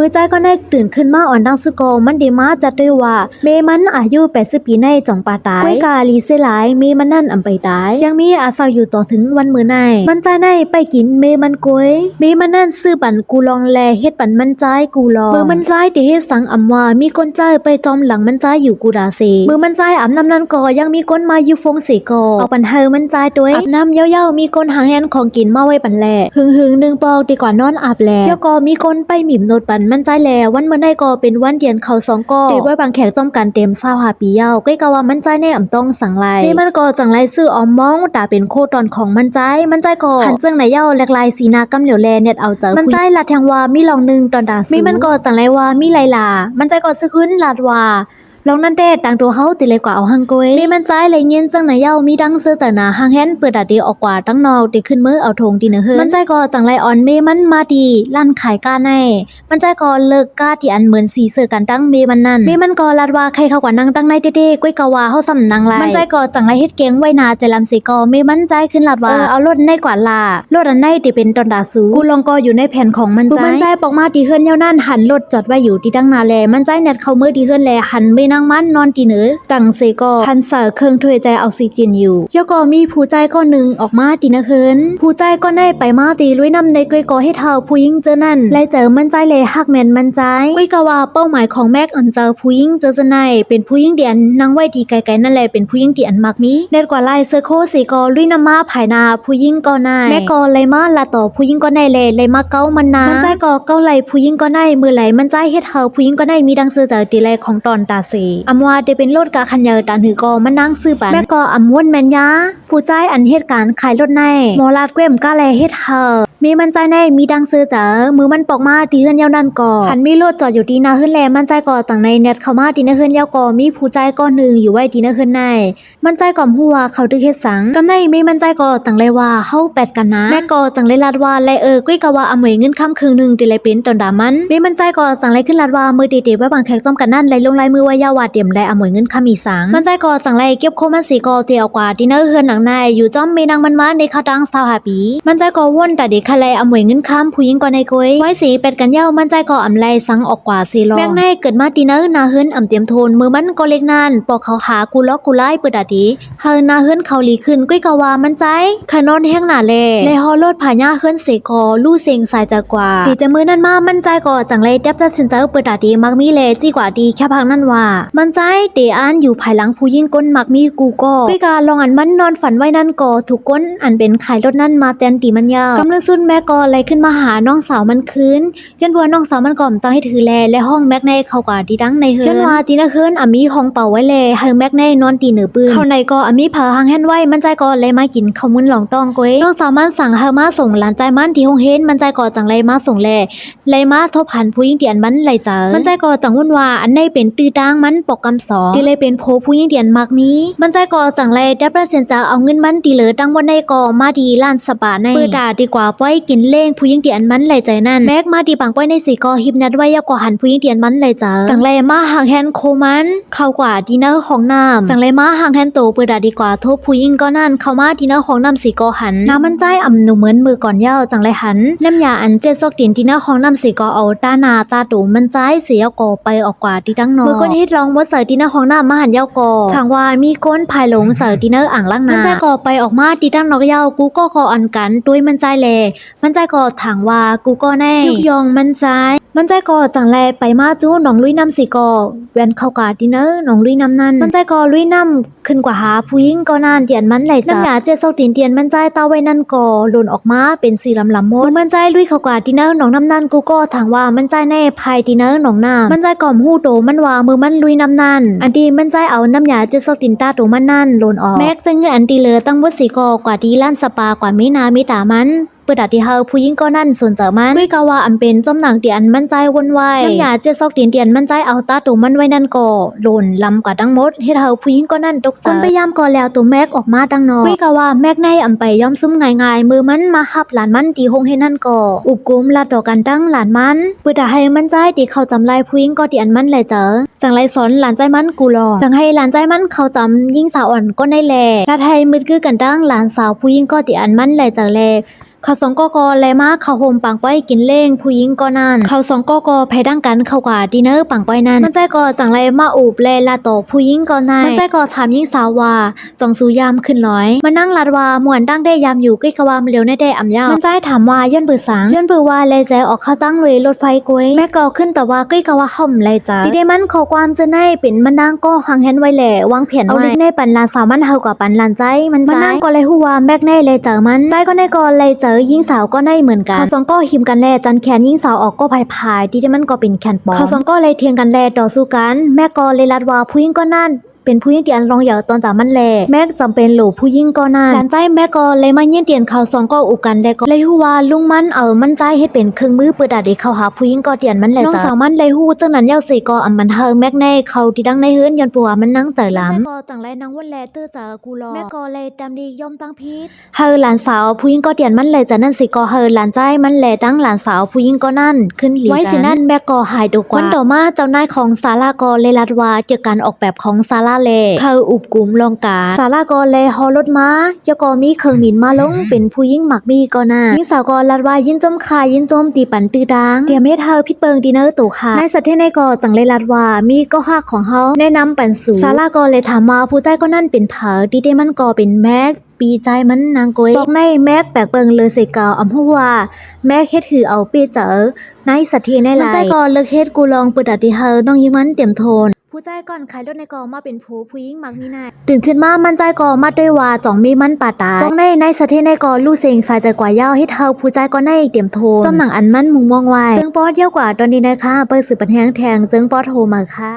มือใจก็ได้ตื่นขึ้นมาอ่อนดังสุโกมันดีมาจัดด้วยว่า เมมันอายุ80ปีในจ่องปาตายก้ยกาลีเสยหลายเมมันนั่นอำไปตาย ยังมีอาสาอยู่ต่อถึงวันมือในมันใจในไปกินเมมันกวยเมมันนั่นซื้อปั่นกูลองแลเฮ็ดปั่นมันใจกูลองมือมันใจที่เฮ็ดสังอำว่ามีคนใจไปจอมหลังมันใจอยู่กูดาเซมือมันใจอาน้ำนั่นก็ยังมีคนมาอยู่ฟงเสกอเอาปั่นเฮอมันใจด้วยอาบน้ำเย้าๆมีคนหางแฮนของกินมาไว้ปั่นแลหึงหึงๆหนึ่งปอกดีกว่านอนอาบแลเที่ยวก็มีคนไปหมิ่มโนดปันมันใจแล้วันเมื่อได้ก็เป็นวันเดียนเขาสองก็ติดไว้บางแขกจอมกันเต็มเศร้าหาปีเย้าก็กะว่ามันใจแน่อำต้องสั่งไรนี่มันก็จังไรซื้อออมมองตาเป็นโคตอนของมันใจมันใจก็หันเจิงไหนเย้าแหลกลายสีนากำเหลียวแลเน็ตเอาเจอมันใจละแทงว่ามีลองหนึงตอนดาสมีมันก็จังไรว่ามีไลลามันใจก็ซื้อขึ้นลาดว่า ลองนั่นเด้ต่างตัวเขาติเลยกว่าเอาหังกวยมีมันใจเลยเงี้ยจังไหนเย้ามีดังเสื้อจากหนาหางแฮนเปิดดาดีออกกว่าตั้งนอกติขึ้นมือเอาธงตีเนอเฮือมันใจก็จังไรอ่อนเมมันมาดีลั่นขายก้าในมันใจก็เลิกก้าที่อันเหมือนสีเสือกันตั้งเมมันนั่นเมมันก็ลาดว่าใครเขากว่านั่งตั้งในเด้ๆก้อยกะว่าเฮาสำนังไรมันใจก็จังไรเฮ็ดเก่งไว้นาใจลำสิก็เมมันใจขึ้นลาดว่าเออเอารถในกว่าลารถอันในที่เป็นตอนดาสูกูลองก็อยู่ในแผ่นของมันใจมันใจปอกมาที่เฮือนเย้านั่นหันรถจอดไว้อยู่ที่ตั้งนาแลมันใจเน็ตเข้ามือที่เฮือนแลหันไปนั่งมันนอนที่เหนือตังเซก็หันเสอเครื่องถวยใจออกซิเจนอยู่ เจ้าก็มีผู้ใจก็หนึ่งออกมาตีนะเฮินผู้ใจก็ได้ไปมาตีลุยน้ำในก้อยกอให้เท่าผู้หญิงเจอนั่นและเจอมันใจเลยฮักแมนมันใจก้ยกะว่าเป้าหมายของแม็กอันเจอผู้หญิงเจอจะไหนเป็นผู้หญิงเดียนนางไว้ที่ไกลๆนั่นแหละเป็นผู้หญิงที่อันมักมีเด็ดกว่าลายเซอร์โคสีกอลุยน้ำมาภายนาผู้หญิงก็นายแม่ก็เลยมาละต่อผู้หญิงก็ได้เลยเลยมาเก้ามันนามันใจก็เก้าไหลผู้หญิงก็ได้มือไหลมันใจเฮ็ดเฮาผู้หญิงก็ได้มีดังเสือเจอตีแลของตอนตาสีอำว่าได้เป็นรถกาคันยาตันหือก็มานั่งซื้อปันแม่ก็อำวนแมนยาผู้ใจอันเหตุการณ์ขายรถในหมอลาดเกวมก็แลเฮ็ดเฮามีมันใจในมีดังเสือเจอมือมันปอกมาที่เฮือนยาวนั่นก่อหันมีรถจอดอยู่ทีนาเฮือนแลมันใจก็ต่างในเน็ตเข้ามาที่หนาเฮือนยาวก็มีผู้ใจก็หนึ่งอยู่ไว้ทีนาเฮือนใน มันใจก่อมหัวเขาตึกเฮ็ดสังกำในม่มันใจก็ต่างเลยว่าเฮาแปดกันนะแม่ก็ต่างเลยลาดว่าและเออกุ้ยกะว่าอเหวยเงินค่ำคืนหนึงติเลยเป็นตอนดามันม่มันใจก็สั่งเลยขึ้นลาดว่ามือตีๆไว้บางแขกซ้อมกันนั่นเลยลงลายมือไว้ยาวว่าเตรียมและอเหวยเงินค่ำอีสังมันใจก็สั่งเลยเก็บโคมันสีก็เตียวกว่าที่เนอเฮือนหนังในอยู่จ้อมเมนางมันมาในคาตังสาวหาปีมันใจก็ว่นแต่เด็กคะเลยอำเวยเงินค่ำผู้หญิงก็ในกุ้ยไว้สีเป็ดกันเย้ามันใจก็อำไลสังออกกว่าสีรอแม่งในเกิดมาตีเนอนาเฮือนอำเตรียมโทนมือมันก็เล็กนานปอกเขาหากูล็อกกูไล่เปิดดาดีเฮินนาเฮือนเขาหลีขึ้นกุ้ยกะวามันใจขนอนแห้งหนาแลเลฮอโลดผาญ่าเฮือนเสกอลู่เสียงสายจากกว่าตีจะมือนั่นมามันใจก็จังเลยเด็บจะสินเจอเปิดดาดีมักมีแลจีกว่าดีแค่พักนั่นว่า มันใจเตอันอยู่ภายหลังผู้ยิ่งก้นมักมีกูก็กุ้ยกาลองอันมันนอนฝันไว้นั่นก็ถูกก้นอันเป็นขายรถนั่นมาแตนตีมันยาวกำลังซุนแม่ก็เลยขึ้นมาหาน้องสาวมันคืนจนว่าน้องสาวมันก่อมจังให้ถือแลและห้องแม็กในเขากว่าดีดังในเฮือนจนว่าตีนะเฮือนอามีห้องเป่าไว้แลให้แม็กในนอนตีเหนือปืนเข้าในก็อามีเผาหางแฮนไว้มันใจก็เลยมากินข้าวมุนหลองต้องกวยน้องสาวมันสั่งเฮามาส่งหลานใจมันที่ห้องเฮนมันใจก็จังเลยมาส่งแลเลยมาทบหันผู้หญิงเตียนมันเลยเจอมันใจก็จังวุ่นว่าอันในเป็นตื้อตางมันปอกกำสองที่เลยเป็นโพผู้หญิงเตียนมักมีมันใจก็จังเลยได้ประเสนจะเอาเงินมันตีเหลือตั้งวันในก็มาดีล้านสบาในเปิดดาดีกว่าป้อยกินเล่งผู้หญิงเตียนมันเลยใจนั่นแม็กมาดีปังป้อยในสีก็ฮิบนัดไว้ยากกว่าหันผู้หญิงเตียนมันเลยเจอจังเลยมาห่างแฮนโคมันเข้ากว่าดีเนอร์ของน้ำจังเลยมาห่างแฮนโตเปิดดาดีกว่าทบผู้หญิงก็นั่นเข้ามาดีเนอร์ของน้ำสีก็หันน้ำมันใจอ่ำหนูเหมือนมือก่อนเย้าจังเลยหันน้ำยาอันเจซอกตีนดีเนอร์ของน้ำสีก็เอาตาหนาตาตูมันใจเสียก็ไปออกกว่าดีตั้งนอมือก้นฮิตลองว่าเสิร์ดีเนอร์ของน้ำมาหันเย้าก็ทางว่ามีก้นภายหลงเสิร์ดีเนอร์อ่างล่างนามันใจก็ไปออกมาดีตั้งนอกเย้ากูก็ก่อันกันด้วยมันใจแลมันใจก่อถังว่ากูก็แน่ชุกยองมันใจ มันใจก็จังแลไปมาจู้หนองลุยน้ำสิก็แวนเข้ากาดิเนอร์หนองลุยน้ำนั่นมันใจก็ลุยน้ำขึ้นกว่าหาผู้หญิงก็นานเดียนมันไหลจ้ะน้ำยาเจดซอกตีนเตียนมันใจตาไว้นั่นก็หล่นออกมาเป็นสีลำลำมดมันใจลุยเข้ากาดิเนอร์หนองน้ำนั่นกูก็ถางว่ามันใจแน่ภายดิเนอร์หนองน้ำมันใจก่อมหูโตมันว่ามือมันลุยน้ำนั่นอันดีมันใจเอาน้ำยาเจดซอกตีนตาโตมันนั่นหล่นออกแม็กจะเงื่อนอันดีเลือตั้งบดสีกอกว่าดีล้านสปากว่าไมินามิตามัน ปิดดาที่เฮาผู้หญิงก็นั่นส่วนเจอมันด้วยกะว่าอันเป็นจอมหนังเตียนมันใจวนวยน้ำยาเจ็ดซอกเตียนเตียนมันใจเอาตาตูมันไว้นั่นก่อหล่นลำกว่าทั้งหมดเฮ็ดเฮาผู้หญิงก็นั่นตกใจคนพยายามก่อแล้วตัวแม็กออกมาดังนอด้วยกะว่าแม็กในอำไปย่อมซุ่มง่ายๆมือมันมาหับหลานมันตีหงเฮ็ดนั่นก่ออุบกุมลาต่อกันตั้งหลานมันเปิดดาให้มันใจตีเข้าจำลายผู้หญิงก็ตีอันมันเลยเจอจังไรสอนหลานใจมันกูรอจังให้หลานใจมันเข้าจำยิ่งสาวอ่อนก็ได้แลถ้าไทยมืดคือกันตั้งหลานสาวผู้หญิงก็ตีอันมันเลยเจอแล เขาสองกกเลยมาเขาโฮมปังป้อยกินเล่งผู้หญิงก็นั่นเขาสองกกแพ้ดังกันเขากว่าดินเนอร์ปังป้อยนั่นมันใจก็จังไรมาอูบเลลาโตผู้หญิงก็นายมันใจก็ถามหญิงสาวว่าจองสูยามขึ้นร้อยมานั่งลัดว่าหมวนดังได้ยามอยู่ใกล้กะวามเร็วในได้อ่ำยาวมันใจถามว่าย้อนบือสังย้อนบือว่าเลยแจออกเข้าตั้งเลยรถไฟกวยแม่ก็ขึ้นแต่ว่าใกล้กะว่าห่อมเลยจ้าที่ได้มันขอความจะในเป็นมันดังก็หังแฮนไว้แหละวางแผนไว้เอาลิในปันลาสาวมันเฮากว่าปันลานใจมันใจมันนั่งก็เลยหัวาแบกแน่เลยเจอมันใจก็ในก็เลยเจอยิงสาวก็ในเหมือนกันเขาสองก็หิมกันแลจันแขนยิงสาวออกก็พายพายที่ได้มันก็เป็นแขนปลอมเขาสองก็เลยเทียงกันแลต่อสู้กัน แม่ก็เลยรัดว่าผู้หญิงก็นั่น เป็นผู้หญิงที่อันรองเหยาตอนจากมันแลแม่จำเป็นหลูผู้หญิงก็นั่นหลานใจแม่ก็เลยมาเยี่ยนเตียนเขาสองก็อุกกันแล้วก็เลยฮู้ว่าลุงมันเอามันใจเฮ็ดเป็นเครื่องมือเปิดดาเด็กเขาหาผู้หญิงก็เตียนมันแหละน้องสาวมันเลยฮู้จังนั้นเย้าสิก็อำมันเฮิงแม่ในเขาที่ดังในเฮือนยอนปัวมันนั่งเจอหลำก็จังไรนางวันแลตื้อเจอกูรอแม่ก็เลยตามดียอมตั้งพิษเฮอหลานสาวผู้หญิงก็เตียนมันเลยจากนั้นสิก็เฮอหลานใจมันแลตั้งหลานสาวผู้หญิงก็นั่นขึ้นหลีไว้สินั่นแม่ก็หายดกว่าวันต่อมาเจ้านายของซาลาก็เลยรัดว่าเกี่ยวกับการออกแบบของซาลาเลเขาอุบกลุ่มลองกาซาลาก็เลยฮอรถม้าเจ้าก็มีเครื่องบินมาลง เป็นผู้หญิงหมักมีก็น่าหญิงสาวก็รัดว่ายินจมคายยินจมตีปันตือดังเตรียมให้เธอพิดเปิงดินเนอร์ตู่ค่ะในสัตว์ที่ในก็จังเลยรัดว่ามีก็ฮักของเฮาแนะนำปันสู่ซาลาก็เลยถามมาผู้ใจก็นั่นเป็นเผอดีเดมันก็เป็นแม็กปีใจมันนางกวยบอกในแม็กแปลกเปิงเลยสิกาวอำหัวาแม็กเฮ็ดถือเอาปีเจอในสัตว์ที่ในหลายมันใจก่อนเลิกเฮ็ดกูลองเปิดดัดที่เฮาน้องยิงมันเตรียมโทน ผู้ใจก่อนขายรถในกองมาเป็นผู้ผู้หญิงมักนี่นายตื่นขึ้นมามันใจกอมาด้วยว่าจ่องมีมันป่าตายบองในในสถานในกอลู่เซงสายใจกว่ายาวให้เธอผู้ใจก็ในเตรียมโทนจำหนังอันมันมุงมองไว้จึงปอดเยี่ยวกว่าตอนนี้นะคะเปิดสืบปันแหงแทงจึงปอดโทรมาค่ะ